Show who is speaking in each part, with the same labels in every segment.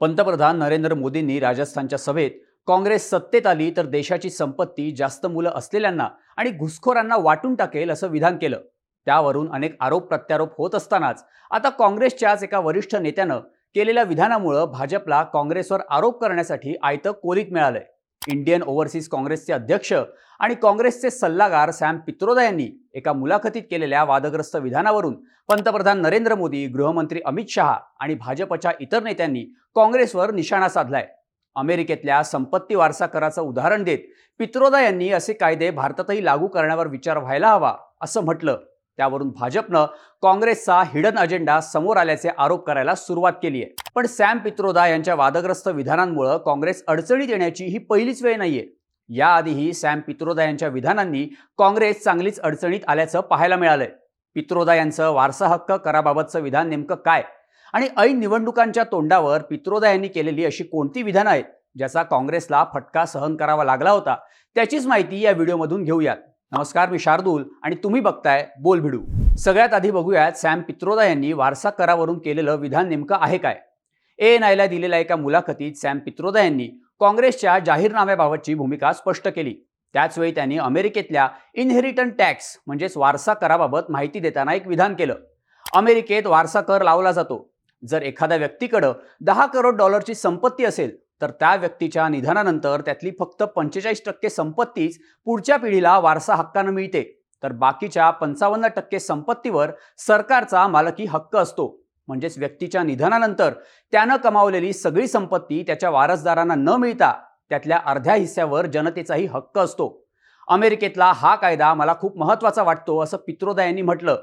Speaker 1: पंतप्रधान नरेंद्र मोदींनी राजस्थानच्या सभेत काँग्रेस सत्तेत आली तर देशाची संपत्ती जास्त मुलं असलेल्यांना आणि घुसखोरांना वाटून टाकेल असं विधान केलं. त्यावरून अनेक आरोप प्रत्यारोप होत असतानाच आता काँग्रेसच्याच एका वरिष्ठ नेत्यानं केलेल्या विधानामुळं भाजपला काँग्रेसवर आरोप करण्यासाठी आयतं कोलीत मिळालंय. इंडियन ओव्हरसीज काँग्रेसचे अध्यक्ष आणि काँग्रेसचे सल्लागार सॅम पित्रोदा यांनी एका मुलाखतीत केलेल्या वादग्रस्त विधानावरून पंतप्रधान नरेंद्र मोदी गृहमंत्री अमित शहा आणि भाजपच्या इतर नेत्यांनी काँग्रेसवर निशाणा साधलाय. अमेरिकेतल्या संपत्ती वारसा कराचं उदाहरण देत पित्रोदा यांनी असे कायदे भारतातही लागू करण्यावर विचार व्हायला हवा असं म्हटलं. त्यावरून भाजपनं काँग्रेसचा हिडन अजेंडा समोर आल्याचे आरोप करायला सुरुवात केली आहे. पण सॅम पित्रोदा यांच्या वादग्रस्त विधानांमुळे काँग्रेस अडचणीत येण्याची ही पहिलीच वेळ नाहीये. याआधीही सॅम पित्रोदा यांच्या विधानांनी काँग्रेस चांगलीच अडचणीत आल्याचं पाहायला मिळालंय. पित्रोदा यांचं वारसा हक्क कराबाबतचं विधान नेमकं काय? आणि ऐन निवडणुकांच्या तोंडावर पित्रोदा यांनी केलेली अशी कोणती विधानं आहेत ज्याचा काँग्रेसला फटका सहन करावा लागला होता त्याचीच माहिती या व्हिडिओमधून घेऊयात. नमस्कार मी शार्दूल आणि तुम्ही बघताय बोल भिडू. सगळ्यात आधी बघूयात सॅम पित्रोदा यांनी वारसा करावरून केलेलं विधान नेमकं आहे काय? ए एन आयला दिलेल्या एका मुलाखतीत सॅम पित्रोदा यांनी काँग्रेसच्या जाहीरनाम्याबाबतची भूमिका स्पष्ट केली. त्याचवेळी त्यांनी अमेरिकेतल्या इनहेरिटन टॅक्स म्हणजेच वारसा कराबाबत माहिती देताना एक विधान केलं. अमेरिकेत वारसा कर लावला जातो. जर एखाद्या व्यक्तीकडं दहा करोड डॉलरची संपत्ती असेल तर त्या व्यक्तीच्या निधनानंतर त्यातली फक्त पंचेचाळीस टक्के संपत्तीच पुढच्या पिढीला वारसा हक्कानं मिळते. तर बाकीच्या पंचावन्न टक्के संपत्तीवर सरकारचा मालकी हक्क असतो. म्हणजेच व्यक्तीच्या निधनानंतर त्यानं कमावलेली सगळी संपत्ती त्याच्या वारसदारांना न मिळता त्यातल्या अर्ध्या हिस्स्यावर जनतेचाही हक्क असतो. अमेरिकेतला हा कायदा मला खूप महत्त्वाचा वाटतो असं पित्रोदा यांनी म्हटलं.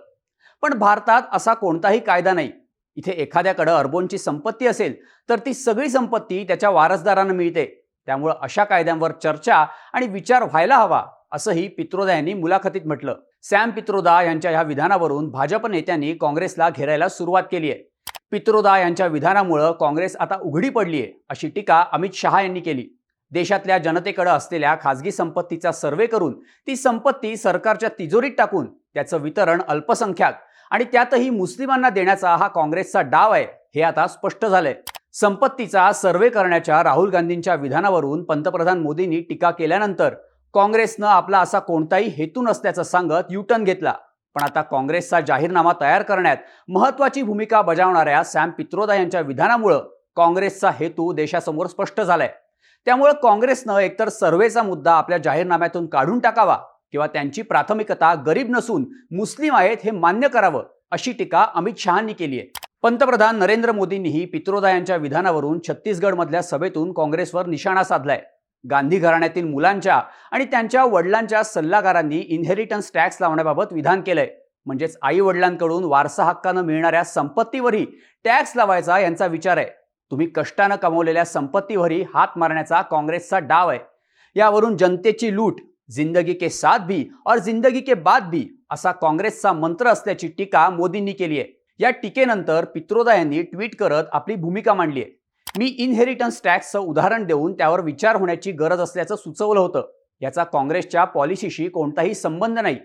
Speaker 1: पण भारतात असा कोणताही कायदा नाही. इथे एखाद्याकडं अर्बोनची संपत्ती असेल तर ती सगळी संपत्ती त्याच्या वारसदारांना मिळते. त्यामुळं अशा कायद्यांवर चर्चा आणि विचार व्हायला हवा असंही पित्रोदा यांनी मुलाखतीत म्हटलं. सॅम पित्रोदा यांच्या ह्या विधानावरून भाजप नेत्यांनी काँग्रेसला घेरायला सुरुवात केली आहे. पित्रोदा यांच्या विधानामुळं काँग्रेस आता उघडी पडली आहे अशी टीका अमित शहा यांनी केली. देशातल्या जनतेकडे असलेल्या खासगी संपत्तीचा सर्वे करून ती संपत्ती सरकारच्या तिजोरीत टाकून त्याचं वितरण अल्पसंख्याक आणि त्यातही मुस्लिमांना देण्याचा हा काँग्रेसचा डाव आहे हे आता स्पष्ट झालंय. संपत्तीचा सर्वे करण्याच्या राहुल गांधींच्या विधानावरून पंतप्रधान मोदींनी टीका केल्यानंतर काँग्रेसनं आपला असा कोणताही हेतू नसल्याचं सांगत युटर्न घेतला. पण आता काँग्रेसचा जाहीरनामा तयार करण्यात महत्वाची भूमिका बजावणाऱ्या सॅम पित्रोदा यांच्या विधानामुळं काँग्रेसचा हेतू देशासमोर स्पष्ट झालाय. त्यामुळे काँग्रेसनं एकतर सर्वेचा मुद्दा आपल्या जाहीरनाम्यातून काढून टाकावा किंवा त्यांची प्राथमिकता गरीब नसून मुस्लिम आहेत हे मान्य करावं अशी टीका अमित शहांनी केली आहे. पंतप्रधान नरेंद्र मोदींनीही पित्रोदा यांच्या विधानावरून छत्तीसगडमधल्या सभेतून काँग्रेसवर निशाणा साधलाय. गांधी घराण्यातील मुलांच्या आणि त्यांच्या वडिलांच्या सल्लागारांनी इनहेरिटन्स टॅक्स लावण्याबाबत विधान केलंय. म्हणजेच आई वडिलांकडून वारसा हक्कानं मिळणाऱ्या संपत्तीवरही टॅक्स लावायचा यांचा विचार आहे. तुम्ही कष्टानं कमवलेल्या संपत्तीवरही हात मारण्याचा काँग्रेसचा डाव आहे. यावरून जनतेची लूट जिंदगी के साथ भी और जिंदगी के बाद भी असा काँग्रेसचा मंत्र असल्याची टीका मोदींनी केली आहे. या टीकेनंतर पित्रोदा यांनी ट्विट करत आपली भूमिका मांडली आहे. मी इनहेरिटन्स टॅक्सचं उदाहरण देऊन त्यावर विचार होण्याची गरज असल्याचं सुचवलं होतं. याचा काँग्रेसच्या पॉलिसीशी कोणताही संबंध नाही.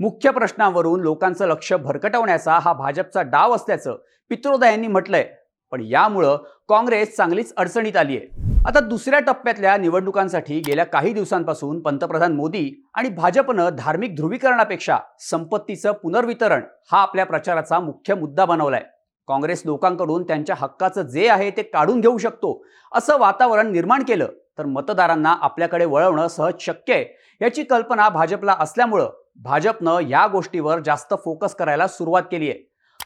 Speaker 1: मुख्य प्रश्नावरून लोकांचं लक्ष भरकटवण्याचा हा भाजपचा डाव असल्याचं पित्रोदा यांनी म्हटलंय. पण यामुळं काँग्रेस चांगलीच अडचणीत आली आहे. आता दुसऱ्या टप्प्यातल्या निवडणुकांसाठी गेल्या काही दिवसांपासून पंतप्रधान मोदी आणि भाजपनं धार्मिक ध्रुवीकरणापेक्षा संपत्तीचं पुनर्वितरण हा आपल्या प्रचाराचा मुख्य मुद्दा बनवलाय. काँग्रेस लोकांकडून त्यांच्या हक्काचं जे आहे ते काढून घेऊ शकतो असं वातावरण निर्माण केलं तर मतदारांना आपल्याकडे वळवणं सहज शक्य आहे याची कल्पना भाजपला असल्यामुळं भाजपनं या गोष्टीवर जास्त फोकस करायला सुरुवात केली आहे.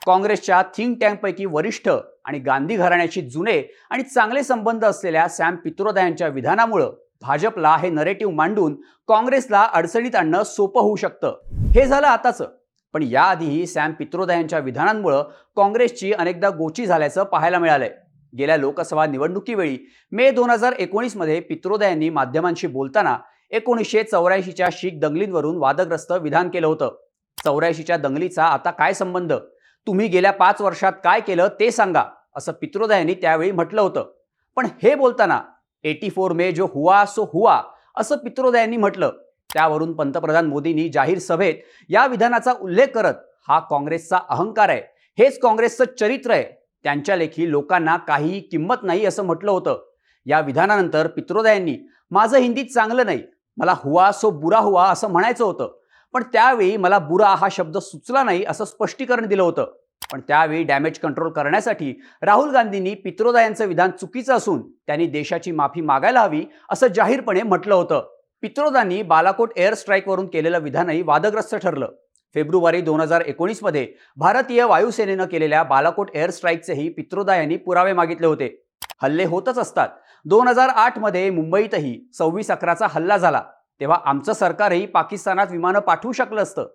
Speaker 1: काँग्रेसच्या थिंक टँकपैकी वरिष्ठ आणि गांधी घराण्याशी जुने आणि चांगले संबंध असलेल्या सॅम पित्रोदा यांच्या विधानामुळं भाजपला हे नरेटिव्ह मांडून काँग्रेसला अडचणीत आणणं सोपं होऊ शकतं. हे झालं आताचं. पण याआधीही सॅम पित्रोदा यांच्या विधानांमुळं काँग्रेसची अनेकदा गोची झाल्याचं पाहायला मिळालंय. गेल्या लोकसभा निवडणुकीवेळी मे दोन हजार एकोणीसमध्ये पित्रोदा यांनी माध्यमांशी बोलताना एकोणीसशे चौऱ्याऐंशीच्या शीख दंगलींवरून वादग्रस्त विधान केलं होतं. चौऱ्याऐंशीच्या दंगलीचा आता काय संबंध? तुम्ही गेल्या पाच वर्षात काय केलं ते सांगा. असं पित्रोदयांनी त्यावेळी म्हटलं होतं. पण हे बोलताना एटी फोर मे जो हुआ सो हुआ असं पित्रोदयांनी म्हटलं. त्यावरून पंतप्रधान मोदींनी जाहीर सभेत या विधानाचा उल्लेख करत हा काँग्रेसचा अहंकार आहे. हेच काँग्रेसचं चरित्र आहे. त्यांच्या लेखी लोकांना काहीही किंमत नाही असं म्हटलं होतं. या विधानानंतर पित्रोदयांनी माझं हिंदीत चांगलं नाही. मला हुआ सो बुरा हुआ असं म्हणायचं होतं. पण त्यावेळी मला बुरा हा शब्द सुचला नाही असं स्पष्टीकरण दिलं होतं. पण त्यावेळी डॅमेज कंट्रोल करण्यासाठी राहुल गांधींनी पित्रोदा यांचं विधान चुकीचं असून त्यांनी देशाची माफी मागायला हवी असं जाहीरपणे म्हटलं होतं. पित्रोदांनी बालाकोट एअर स्ट्राईकवरून केलेलं विधानही वादग्रस्त ठरलं. फेब्रुवारी दोन हजार एकोणीसमध्ये भारतीय वायुसेनेनं केलेल्या बालाकोट एअर स्ट्राईकचेही पित्रोदा यांनी पुरावे मागितले होते. हल्ले होतच असतात. दोन हजार आठमध्ये मुंबईतही सव्वीस अकराचा हल्ला झाला. तेव्हा आमचं सरकारही पाकिस्तानात विमानं पाठवू शकलं असतं.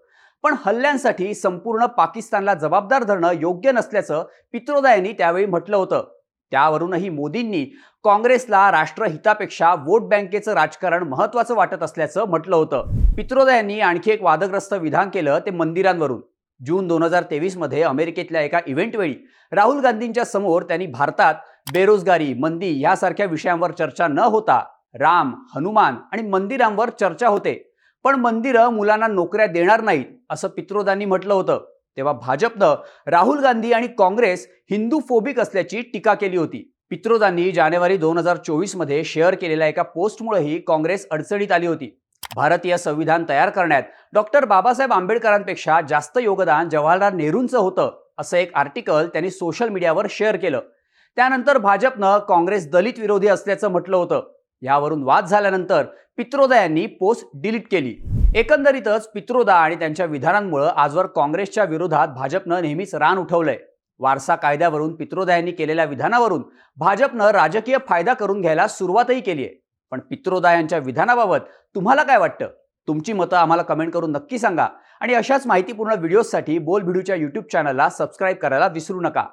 Speaker 1: पण हल्ल्यांसाठी संपूर्ण पाकिस्तानला जबाबदार धरणं योग्य नसल्याचं पित्रोदा यांनी त्यावेळी म्हटलं होतं. त्यावरूनही मोदींनी काँग्रेसला राष्ट्रहितापेक्षा वोट बँकेचं राजकारण महत्वाचं वाटत असल्याचं म्हटलं होतं. पित्रोदा यांनी आणखी एक वादग्रस्त विधान केलं ते मंदिरांवरून. जून दोन हजार तेवीसमध्ये अमेरिकेतल्या एका इव्हेंटवेळी राहुल गांधींच्या समोर त्यांनी भारतात बेरोजगारी मंदी यासारख्या विषयांवर चर्चा न होता राम हनुमान आणि मंदिरांवर चर्चा होते. पण मंदिरं मुलांना नोकऱ्या देणार नाहीत असं पित्रोदांनी म्हटलं होतं. तेव्हा भाजपनं राहुल गांधी आणि काँग्रेस हिंदू फोबिक असल्याची टीका केली होती. पित्रोदांनी जानेवारी दोन हजार चोवीसमध्ये शेअर केलेल्या एका पोस्टमुळेही काँग्रेस अडचणीत आली होती. भारतीय संविधान तयार करण्यात डॉक्टर बाबासाहेब आंबेडकरांपेक्षा जास्त योगदान जवाहरलाल नेहरूंचं होतं असं एक आर्टिकल त्यांनी सोशल मीडियावर शेअर केलं. त्यानंतर भाजपनं काँग्रेस दलित विरोधी असल्याचं म्हटलं होतं. यावरून वाद झाल्यानंतर पित्रोदा यांनी पोस्ट डिलीट केली. एकंदरीतच पित्रोदा आणि त्यांच्या विधानांमुळे आजवर काँग्रेसच्या विरोधात भाजपनं नेहमीच रान उठवलंय. वारसा कायद्यावरून पित्रोदा यांनी केलेल्या विधानावरून भाजपनं राजकीय फायदा करून घ्यायला सुरुवातही केली आहे पण पित्रोदा यांच्या विधानाबाबत तुम्हाला काय वाटतं? तुमची मतं आम्हाला कमेंट करून नक्की सांगा. आणि अशाच माहितीपूर्ण व्हिडिओजसाठी बोल व्हिडिओच्या यूट्यूब चॅनलला सबस्क्राईब करायला विसरू नका.